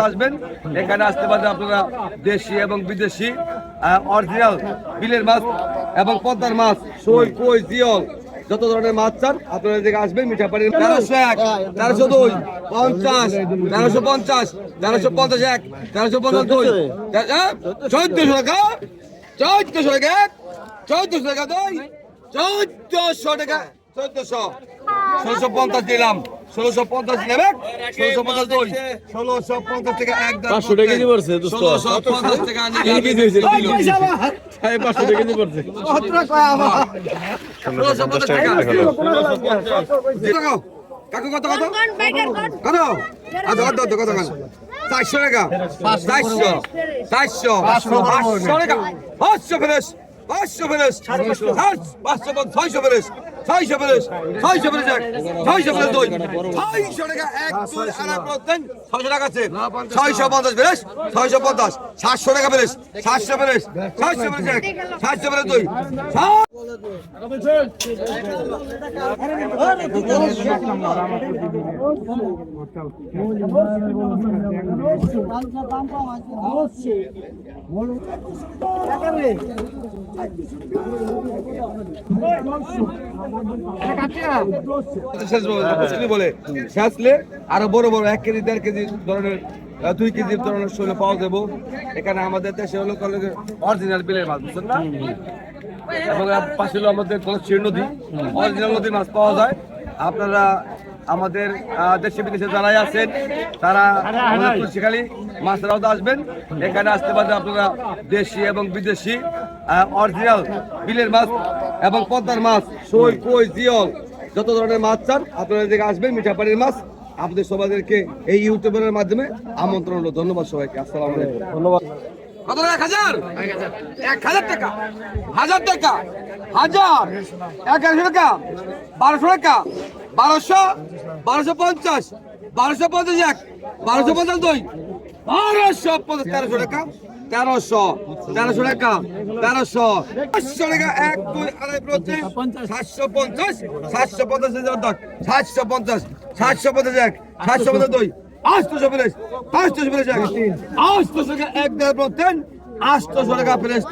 আসবেন এখানে আসতে পারেন আপনারা দেশি এবং বিদেশি অরিজিনাল বিলের মাছ এবং পদ্মার মাছ সই কই জিয়ল যত ধরনের মাছ চান আপনারা এদিকে আসবেন মিঠা পানির তেরোশো এক তেরোশো দুই পঞ্চাশ তেরোশো পঞ্চাশ তেরোশো পঞ্চাশ এক তেরোশো পঞ্চাশ দুই। চোদ্দশো টাকা চোদ্দশো টাকা এক চোদ্দশো টাকা দুই চোদ্দশো টাকা চোদ্দশো। ষোলোশো পঞ্চাশ দিলাম ষোলোশো পঞ্চাশ এক ষোলোশো পঞ্চাশ দুই ষোলোশো পঞ্চাশ থেকে এক পাঁচশো টাকা কেজি পড়ছে, ষোলোশো পঞ্চাশ টাকা কেজি হয়েছে, পাঁচশো টাকা কেজি পড়ছে। ষোলোশো পঞ্চাশ টাকা কাকু, কাকু। কত কত? কত? আচ্ছা কত? কত কত কত চারশো টাকা। চারশো চারশো পাঁচশো। টাকা। পাঁচশো ফেরেস পাঁচশো ফেরেস পাঁচশো। ছয়শো ফেরেস ছয়শো ফেরেস ছয়শো এক ছয়শো ফেরেস দুই ছয়শো টাকা এক দুই আড়াই করতেন ছয়শো টাকা আছে। ছয়শো পঞ্চাশ ফেরেস ছয়শো পঞ্চাশ সাতশো টাকা ফেরেস সাতশো ছয়শো ফেরেস এক সাতশো ফেরেস দুই সাত। শেষ বলে শেষলে আরও বড় বড় এক কেজি দেড় কেজি ধরনের দুই কেজি ধরনের শৈল পাওয়া যাব। এখানে আমাদের দেশে হলো অরিজিনাল বিলের মাছ বুঝছেন না? এবং পাশে হলো আমাদের কলেজ নদী অরিজিনাল নদীর মাছ পাওয়া যায়। আপনারা আমাদের দেশে বিদেশে যারাই আছেন তারা তুলসীখালী মাছ রাউতে আসবেন। এখানে আসতে পারেন আপনারা দেশি এবং বিদেশি অরিজিনাল বিলের মাছ এবং পদ্মার মাছ সই কই জিয়ল যত ধরনের মাছ চান আপনারা এদিকে আসবেন মিঠা পানির মাছ। আপনাদের সবাইদেরকে এই ইউটিউবের মাধ্যমে আমন্ত্রণ হলো। ধন্যবাদ সবাইকে। আসসালাম আলাইকুম। ধন্যবাদ। কত টাকা? এক হাজার? এক হাজার টাকা। হাজার টাকা। হাজার। টাকা। বারোশো টাকা। বারোশো বারোশো পঞ্চাশ বারোশো পঞ্চাশ এক, বারোশো পঞ্চাশ দুই, বারোশো পঞ্চাশ, তেরোশো টাকা, তেরোশো তেরোশো টাকা, তেরোশো, পাঁচশো টাকা, এক, দুই, আড়াই প্রতি সাতশো পঞ্চাশ সাতশো পঞ্চাশ সাতশো পঞ্চাশ সাতশো পঞ্চাশ এক, সাতশো পঞ্চাশ দুই আটশোশো প্লেস পাঁচশোশো প্লেস এক আটশোশো টাকা, এক, দেড় প্রতেন আটশোশো টাকা প্লেস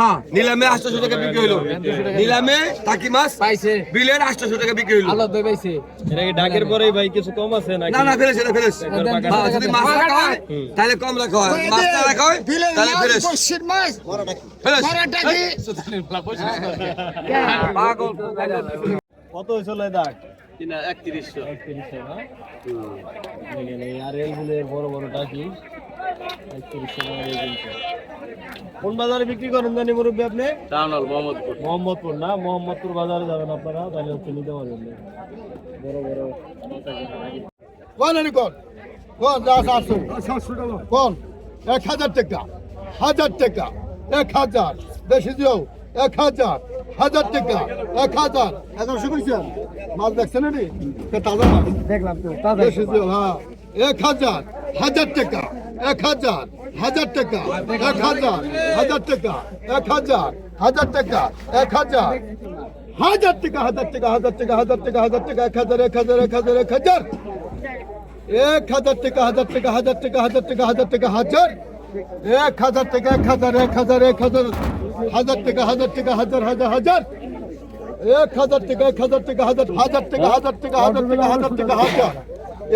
হ্যাঁ নিলামে আটশোশো টাকা বিক্রি হইল। নিলামে টাকি মাছ পাইছে। বিলের আটশোশো টাকা বিক্রি হইল। আলো পাইছে। এটা কি ডাকের পরেই ভাই কিছু কম আছে না না ফেরেস এটা ফেরেস হ্যাঁ, যদি মাছ রাখা হয় তাহলে কম রাখা হয়। মাছ না রাখা হয় তাহলে ফেরেস ফেরেস পাগল। কত হয়েছিল এই দাগ? একত্রিশশো। একত্রিশশো না আর এলগুলোর বড় বড় টাকি টাকা। কোন বাজারে বিক্রি করেন জানি মুরব্বী আপনি? টাউনাল মোহাম্মদপুর। মোহাম্মদপুর না? মোহাম্মদপুর বাজারে যাবেন আপনারা তাহলে হচ্ছে নিতে পারবেন। বড় বড়। কোন আনি কোন কোন যা সাতশো কোন এক হাজার টাকা হাজার টাকা এক হাজার। বেশি দিও এক হাজার হাজার টাকা এক হাজার। এগারোশো করেছেন মাছ দেখছেন নি তাজা মাছ দেখলাম তো বেশি দিও হ্যাঁ। এক হাজার হাজার টাকা এক হাজার হাজার টাকা এক হাজার হাজার টাকা এক হাজার হাজার টাকা এক হাজার হাজার টাকা হাজার টাকা হাজার টাকা হাজার টাকা হাজার টাকা এক হাজার এক হাজার এক হাজার এক হাজার এক হাজার টাকা হাজার টাকা হাজার টাকা হাজার টাকা হাজার টাকা হাজার এক হাজার টাকা এক হাজার এক হাজার এক হাজার হাজার টাকা হাজার টাকা হাজার হাজার হাজার এক হাজার টাকা এক হাজার টাকা হাজার হাজার টাকা হাজার টাকা হাজার টাকা হাজার টাকা হাজার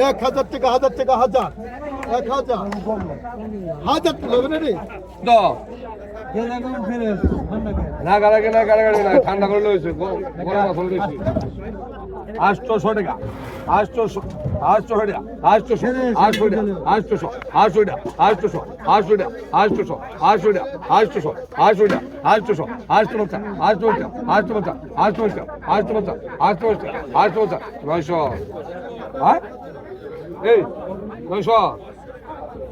এক হাজার টাকা হাজার টাকা হাজার এক হাজার হাজার হবে না রে না গাড়াগে না গাড়াগাড়ি না ঠান্ডা করে লইছে গরম আসল লইছে আটশোশো টাকা আটশোশো আটশো টাকা আটশোশো আটশো টাকা আটশোশো আটশো টাকা আটশোশো আটশো টাকা আটশোশো আটশো টাকা আটশোশো আটশো টাকা আটশোশো আটশো পঞ্চাশ হ্যাঁ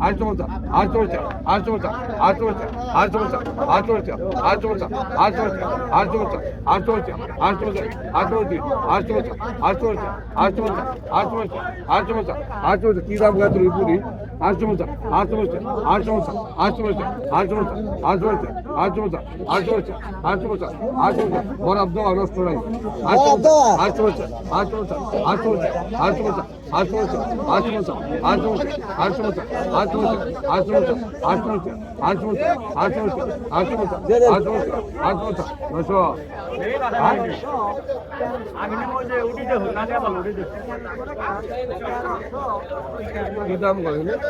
আটশো পঞ্চাশ আটশো পঞ্চাশ আটশো পঞ্চাশ আটশো পঞ্চাশ আটশো পঞ্চাশ আটশো পঞ্চাশ অনেকগুলি মাছ আটশো পঞ্চাশ আটশো পঞ্চাশ আটশো পঞ্চাশ আটশো পঞ্চাশ আটশো পঞ্চাশ আটশো পঞ্চাশ আটশো পঞ্চাশ রাগারাগি নাই কম নাই আটশো পঞ্চাশ আটশো পঞ্চাশ আটশো পঞ্চাশ আটশো পঞ্চাশ আটশো পঞ্চাশ আটশো পঞ্চাশ আটশো পঞ্চাশ আটশো পঞ্চাশ আটশো পঞ্চাশ আটশো পঞ্চাশ আটশো পঞ্চাশ আটশো পঞ্চাশ আটশো পঞ্চাশ আটশো পঞ্চাশ আটশো পঞ্চাশ আটশো পঞ্চাশ আটশো পঞ্চাশ আটশো পঞ্চাশ কি দাম গাছ পুরি আটশো পঞ্চাশ আটশো পঞ্চাশ আটশো পঞ্চাশ আটশো পঞ্চাশ আটশো পঞ্চাশ আটশো পঞ্চাশ আটশো পঞ্চাশ আটশো পঞ্চাশ আটশো পঞ্চাশ আটশো পঞ্চাশ বরাব দেওয়া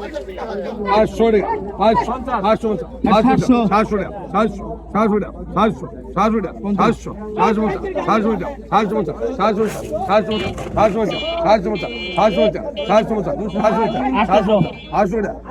আটশো টাকা আটশো আটশো আটশো সাতশো টাকা সাতশো সাতশো টাকা সাতশো সাতশো টাকা সাতশো সাতশো সাতশো টাকা সাতশো পঞ্চাশ সাতশো সাতশো সাতশো পঞ্চাশ সাতশো পঞ্চাশ সাতশো পঞ্চাশ সাতশো পঞ্চাশ সাতশো পঞ্চাশ সাতশো পঞ্চাশ সাতশো টাকা আটশো টাকা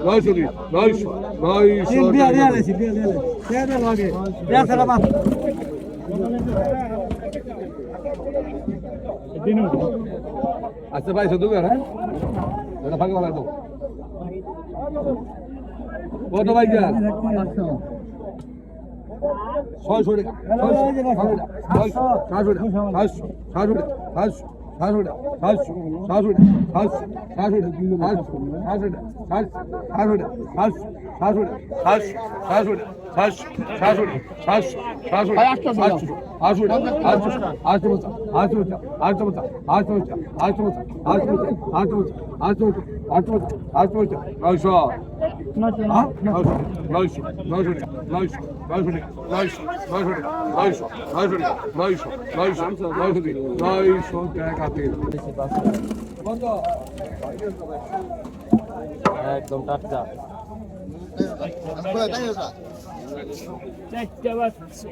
নয়শো টাকা। নয়শো নয়শো আচ্ছা ভাই শুধু হ্যাঁ? এটা ভাগে ভালো তো কত ভাই যান ছয়শো টাকা ছয়শো সাতশো টাকা সাতশো সাতশো টাকা সাতশো সাতশো টাকা সাতশো সাতশো টাকা সাতশো সাতশো টাকা সাতশো সাতশো টাকা সাতশো টাকা সাতশো সাতশো টাকা সাতশো সাতশো টাকা সাতশো সাতশো টাকা সাতশো সাতশো টাকা সাতশো আটশো টাকা আটশো আটশো পঞ্চাশ আটশো পঞ্চাশ আটশো পঞ্চাশ আটশো পঞ্চাশ আটশো পঞ্চাশ আটশো পঞ্চাশ আটশো পঞ্চাশ আটশো পঞ্চাশ আটশো পঞ্চাশ আটশো পঞ্চাশ নয়শো নয়শো নয়শো নয়শো টাকা নয়শো নয়শো টাকা নয়শো নয়শো টাকা নয়শো নয়শো টাকা নয়শো নয়শো নয়শো টাকা নয়শো টাকা তেল একদম টাটকা মাছাজা মাছাজা আটশো টাকা আটশো হাই যে ব্যাপারে বাংলা আটশো টাকা নয়শো টাকা এক একদম টাটকা। চারটা বাচ্চা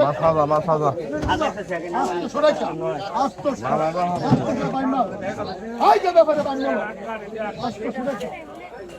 মাসাজা মাসাজা। আস্ত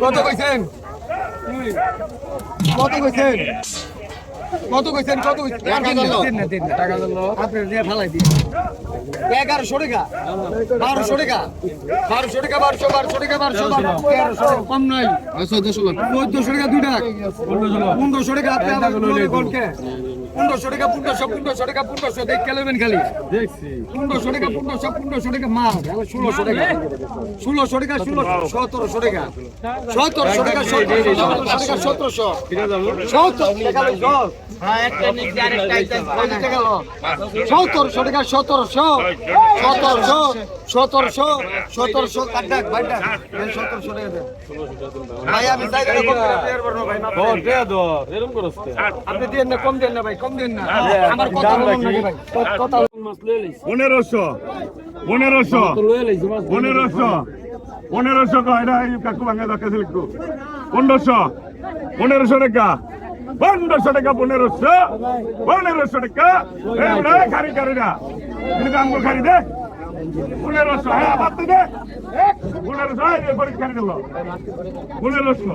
কত কইছেন? কত কইছেন? কত কইছেন কত টাকা দিল। এগারোশো টাকা। বারোশো টাকা। বারোশো টাকা বারোশো বারোশো টাকা বারোশো তেরোশো কম নাই। চোদ্দশো টাকা দুই টাকা। পনেরোশো টাকা আপনি পনেরোশো টাকা পনেরোশো পনেরোশো টাকা পনেরোশো। দেখ কেলেবেন খালি। পনেরোশো টাকা পনেরোশো পনেরোশো টাকা মাল। ষোলোশো টাকা। ষোলোশো টাকা ষোলোশো সতেরোশো টাকা। সতেরোশো টাকা টাকা টাকা? সতেরোশো টাকা সতেরোশো সতেরোশো সতেরোশো সতেরোশো সতেরোশো ভাই আমি আপনি দেন না কম দেন না ভাই কম দেন না আমার কথা কথা পনেরোশো পনেরোশো পনেরোশো পনেরোশো কয়টা কাকু ভাঙা দরকার লিখব পনেরোশো পনেরোশো টাকা পনেরোশো টাকা, পনেরোশো পনেরোশো টাকা। খারি খারি না। কিন্তু আমগো খারি দে। পনেরোশো হ্যাঁ আবার তো দে। পনেরোশো, এই পরীক্ষা দিল পনেরোশো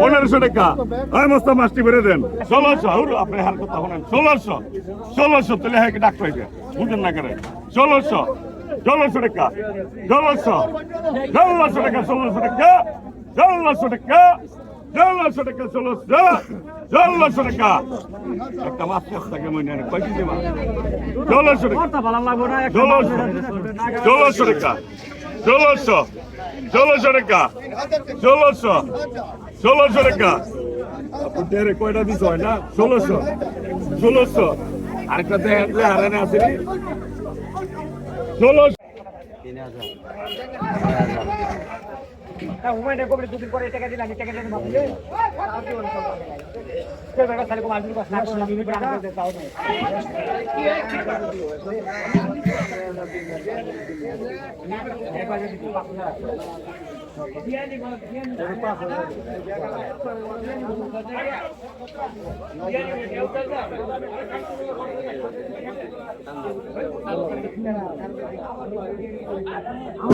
পনেরোশো টাকা। ওই মস্ত মাছটি বেড়ে দেন। ষোলোশো আপনি হার কথা শোনেন। ষোলোশো ষোলোশো, তাহলে হ্যাঁ ডাক্তার হইবে? বুঝেন না করে ষোলোশো ষোলোশো টাকা। ষোলোশো ষোলোশো টাকা ষোলোশো টাকা ষোলোশো টাকা। ষোলোশো টাকা ষোলোশো ষোলোশো টাকা একটা মাছ মাছ থাকে মনে হয় কয় কেজি মাছ? ষোলোশো টাকা ষোলোশো ষোলোশো টাকা ষোলোশো ষোলোশো টাকা ষোলোশো ষোলোশো টাকা আপনার কয়টা দিতে হয় না? ষোলোশো ষোলোশো আরেকটা দেখে হারানে আসেনি ষোলোশো হ্যাঁ হুমায়ুন কবির দুদিন পরে টাকা দিলাম টাকা দিলাম ভাবলে সে ব্যাপার তাহলে কোনো আলমির কথা না কোনো আলমির কথা না তাও না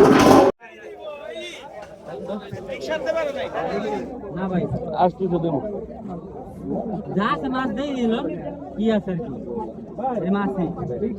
Thank you. আসতে তো দেবো। যা মাছ দিয়ে দিল কি আছে আর কি? এই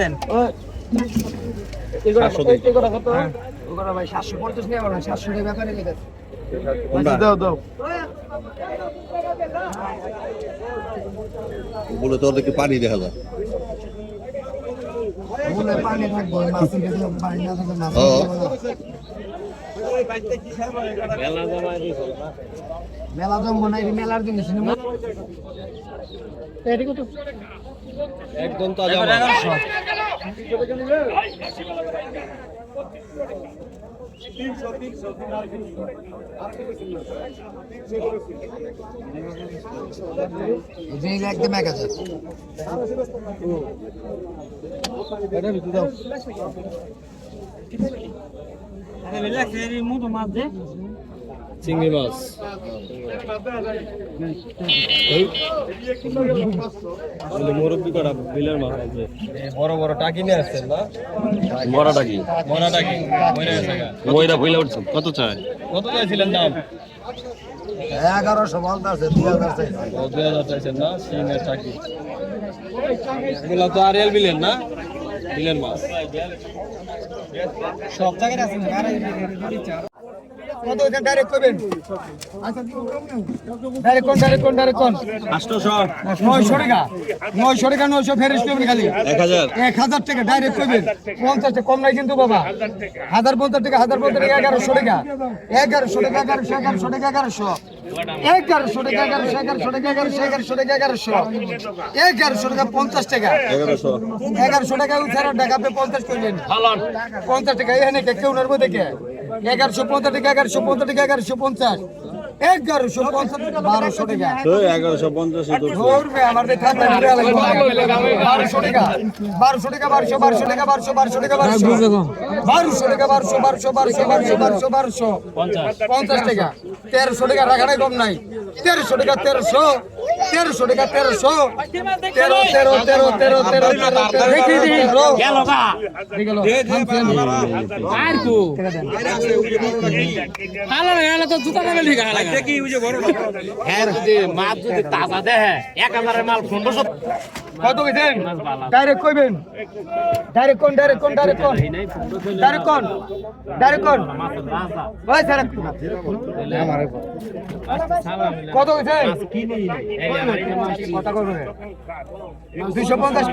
দেন। ভাই সাতশো পঞ্চাশ নিয়ে আমার সাতশো টাকা ব্যাপারে দাও দাও। বলে তো ওদেরকে পানি দেখা যায়। পানি থাকব মাছ পানি না থাকলে মাছ মেলা জমবো না একদম তাজা জিনিস একদম এক হাজার। মুটো মাছ দে চিংড়ি মাছ। মুরব্বী কটা বিলের মাছ আছে। বড় বড় টাকি নিয়ে আসছেন না? বড় টাকি। গেছে গা। ময়রা ভইলা উঠছেন কত চাই? কত চাইছিলেন দাম? এগারোশো বলতে আছে দুই হাজার চাই। ও দুই হাজার চাইছেন না সিমের টাকি। এগুলো তো আর এল বিলেন না? বিলের মাছ। সব জায়গায় আছে কত ওখানে ডাইরেক্ট করবেন? ডাইরেক্ট কোন ডাইরেক্ট কোন ডাইরেক্ট কোন আটশোশো নয়শো টাকা। নয়শো টাকা নয়শো ফেরেস করবেন খালি। এক হাজার। টাকা ডাইরেক্ট করবেন। পঞ্চাশ টাকা কম নাই কিন্তু বাবা। হাজার পঞ্চাশ টাকা হাজার পঞ্চাশ টাকা এগারোশো টাকা। এগারোশো টাকা এগারোশো এগারোশো টাকা এগারোশো। এগারোশো টাকা এগারোশো এগারোশো টাকা এগারোশো এগারোশো টাকা এগারোশো। এগারোশো টাকা পঞ্চাশ টাকা। এগারোশো। টাকা উঠারো টাকা আপনি পঞ্চাশ করবেন পঞ্চাশ টাকা এখানে কেউ নেব দেখে। এগারোশো পঞ্চাশ টাকা এগারোশো পঞ্চাশ টাকা এগারোশো পঞ্চাশ। এগারোশো পঞ্চাশ বারোশো টাকা। এগারোশো পঞ্চাশ ধরবে আমার বারোশো টাকা বারোশো টাকা বারোশো বারোশো টাকা বারোশো বারোশো টাকা বারোশো। বারোশো টাকা বারোশো বারোশো বারোশো বারোশো বারোশো বারোশো। পঞ্চাশ টাকা। তেরোশো টাকা রাখাটাই কম নাই। তেরোশো টাকা তেরোশো। তেরোশো টাকা তেরোশো। তেরো তেরো তেরো তেরো তেরো হ্যাঁ পনেরোশো। কত কইছেন? ডাইরেক্ট কইবেন। ডাইরেক্ট কোন ডাইরেক্ট কোন ডাইরেক্ট কোন? ডাইরেক্ট কোন? ডাইরেক্ট কোন? ওই স্যার কত দুইশো পঞ্চাশ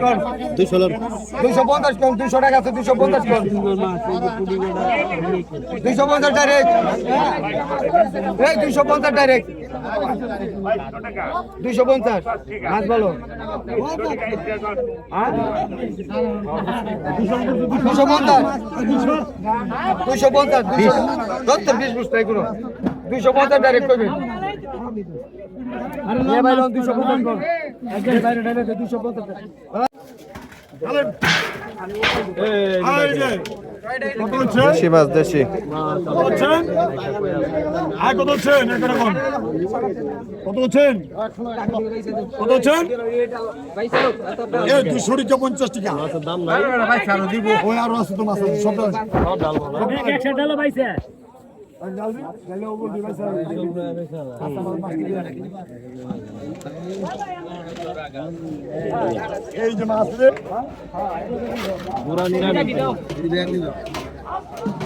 দুইশো পঞ্চাশ দুইশো টাকা পঞ্চাশ পঞ্চাশ ডাইরেক্ট পঞ্চাশ ডাইরেক্ট দুইশো পঞ্চাশ। দুশো পঞ্চাশ। দুশো পঞ্চাশ। বিশ বুঝতে এগুলো। দুশো পঞ্চাশ ডাইরেক্ট করবেন দুশো পঞ্চাশ দুশো পঞ্চাশ দেশি মাছ দেশি কত হচ্ছেন কত হচ্ছেন কত হচ্ছেন কত হচ্ছেন এই দুশো টাকা পঞ্চাশ টাকা দাম নাই। ওই আরও আছে তো মাছ আছে, সব আছে। একশো ডালো পাইছে এই যে মাছ রে এই যে কোন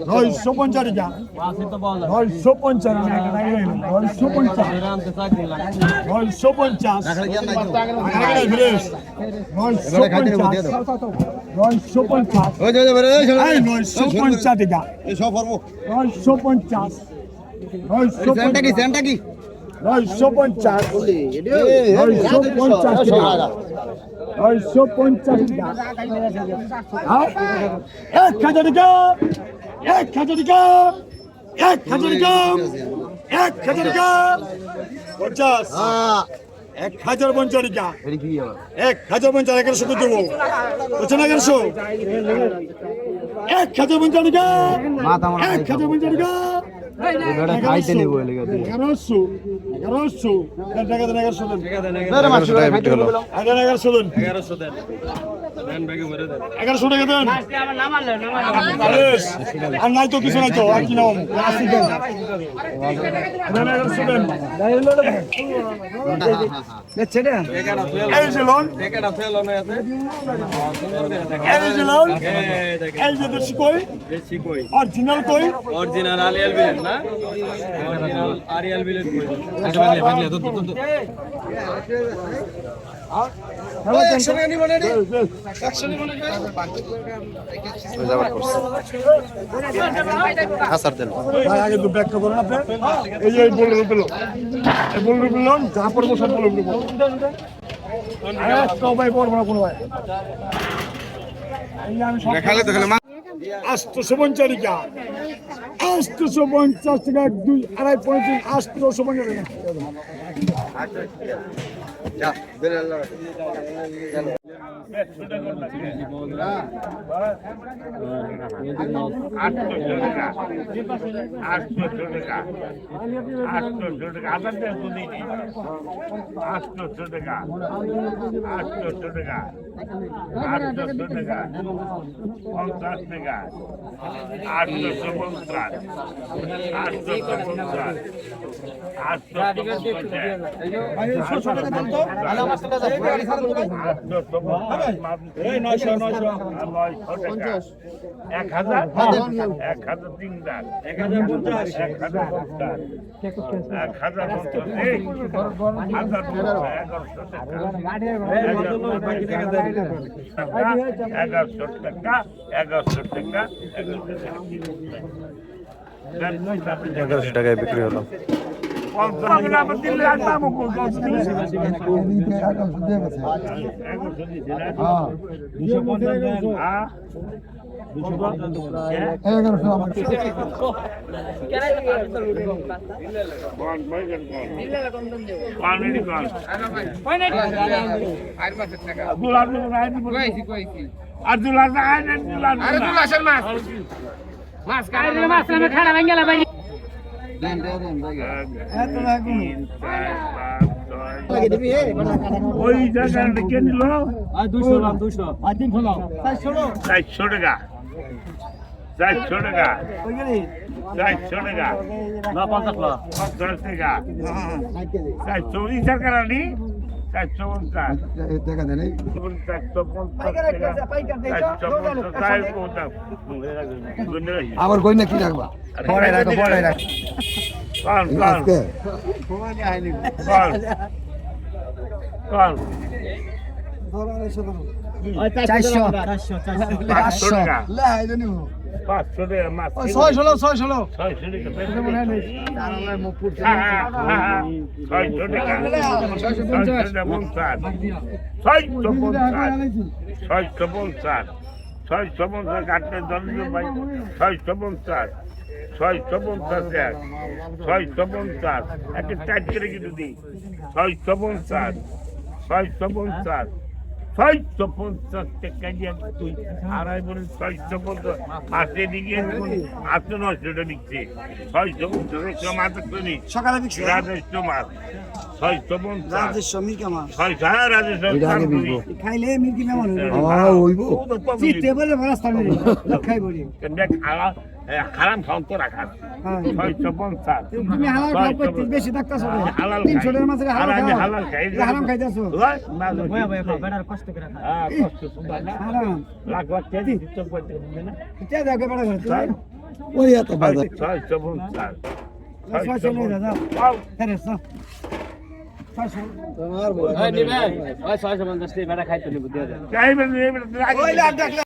নয়শো পঞ্চাশ নয়শো পঞ্চাশ নয়শো পঞ্চাশ নয়শো পঞ্চাশ নয়শো পঞ্চাশ। নয়শো পঞ্চাশ। নয়শো পঞ্চাশ নয়শো পঞ্চাশ নয়শো পঞ্চাশ নয়শো পঞ্চাশ নয়শো পঞ্চাশ টাকা নয়শো পঞ্চাশ টাকা হ্যাঁ? এক হাজার টাকা এক হাজার টাকা এক এক হাজার টাকা এক হাজার পঞ্চাশ টাকা এক হাজার পঞ্চাশ এগারোশো করে দেবো বুঝছেন এগারোশো এক হাজার পঞ্চাশ এগারোশো এগারোশো টাকা দেন এগারোশো দেন। এগারোশো। টাকা বিক্রি হলো। এগারোশো দেন। এগারোশো দেন। এগারোশো টাকা দেন। আর নাই তো কিছু নাই তো আর কি নাম? আশি দেন এগারোশো দেন অরিজিনাল কই? অরিজিনাল আলিয়াল বিলেন না? অরিজিনাল আরিয়াল বিলেন কই? যে বল বল যা পড়ব সব বল রূপে তো ভাই পড়ব না কোনো ভাই। পঞ্চাশ টাকা দুই আড়াই পঞ্চাশ টাকা দেড়শো টাকা আটশো টাকা। আটশো টাকা আটশো টাকা আটশো টাকা আটশো টাকা। আটশো পঞ্চাশ আটশো পঞ্চাশ আটশো পঞ্চাশ এক হাজার এক হাজার তিন এক হাজার এক হাজার এগারোশো টাকা এগারোশো টাকা এগারোশো টাকায় বিক্রি হলো। পঞ্চাশ টাকা দিলে একটা মুকুল এগারোশো আমার ওই জায়গাটা কে নিল চারশো টাকা। চারশো টাকা চারশো টাকা পঞ্চাশ টাকা চারশো ইচ্ছার কারণে চারশো পঞ্চাশ। দেখা দেন চারশো পঞ্চাশ টাকা চারশো পঞ্চাশ পঞ্চাশ আবার কই না কি রাখবা? পড়াই রাখো পড়াই রাখো। চারশো। পাঁচশো পাঁচশো টাকা মাছ ছয়শো লো ছয়শো পঞ্চাশ। ছয়শো পঞ্চাশ। কাটতে দন্ড ভাই ছয়শো পঞ্চাশ। ছয়শো পঞ্চাশ এক। ছয়শো পঞ্চাশ। একটা চার করে কিন্তু দিই। ছয়শো পঞ্চাশ। ছয়শো পঞ্চাশ। ছয়শো পঞ্চাশ টাকা দিয়ে তুই আড়াই বলে ছয়শো পঞ্চাশ। মাসে দিকে আটশো নয়শোটা বিকছে ছয়শো পঞ্চাশ মাছ শুনি সকালে বিক্রি রাজস্ব মাছ ছয়শো পঞ্চাশ। রাজস্ব মির্কা মাছ ছয়শো হ্যাঁ রাজস্ব দুই। খাইলে মির্কি মেমন আ হইব। ও তো public। চিত্তে বলে রাস্তা মেরে খাই দেখ হারাম হারাম খাওয়া তো রাখা হ্যাঁ। ছয়শো পঞ্চাশ। তুমি হালাল খাও করতে বেশি সবে আমি হালাল তিনশো খাই। টাকার মাঝে হালাল আমি খাও হালাল খাই। হারাম খাইতেছো? কষ্ট করে হ্যাঁ? হারাম। লাখ লাখ কেজি তো করতে না। কে দেখবে বেটা করে? ওই এত বাজার ছয়শো পঞ্চাশ। ছয়শো নিয়ে যা যাও পাও। হ্যাঁ রে সব ছয়শো ছয়শো টাকা খাইতে নেব দিয়ে দেন চাইবেন, রাখি।